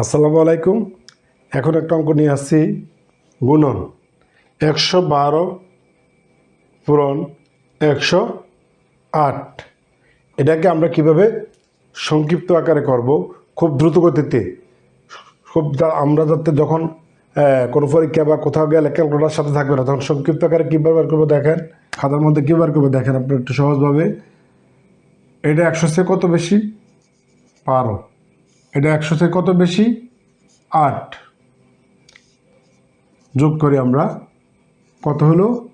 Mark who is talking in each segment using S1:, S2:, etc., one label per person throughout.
S1: আসসালামু আলাইকুম। এখন একটা অঙ্ক নিয়ে আসছি। গুণন একশো বারো পূরণ একশো আট। এটাকে আমরা কীভাবে সংক্ষিপ্ত আকারে করব? খুব দ্রুত গতিতে। খুব আমরা যাতে যখন কোনো পরীক্ষা বা কোথাও গেলে ক্যালকুলেটার সাথে থাকবে না, তখন সংক্ষিপ্ত আকারে কীভাবে বার করব দেখেন? খাতার মধ্যে কী বার করব দেখেন আপনি একটু সহজভাবে। এটা একশো থেকে কত বেশি? বারো। এটা একশো থেকে কত বেশি? আট। যোগ করি আমরা, কত হলো?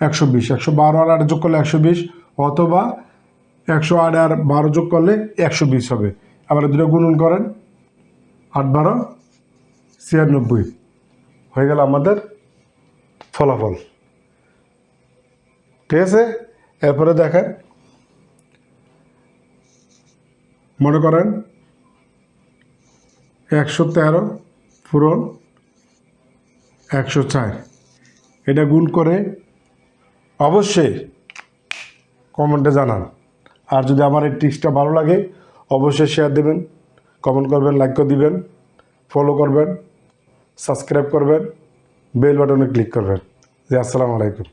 S1: একশো বিশ। একশো বারো আর আট যোগ করলে একশো বিশ, অথবা একশো আট আর বারো যোগ করলে একশো বিশ হবে। আবার দুটো গুণন করেন। আট বারো, ছিয়ানব্বই। হয়ে গেল আমাদের ফলাফল। ঠিক আছে? এরপরে দেখেন। মনে করেন একশো তেরো, পূরণ একশো চার। এটা গুণ করে অবশ্যই কমেন্টে জানান। আর যদি আমার এই টিপসটা ভালো লাগে, অবশ্যই শেয়ার দেবেন কমেন্ট করবেন লাইক করে দিবেন ফলো করবেন সাবস্ক্রাইব করবেন বেল বাটনে ক্লিক করবেন। জি, আসসালামু আলাইকুম।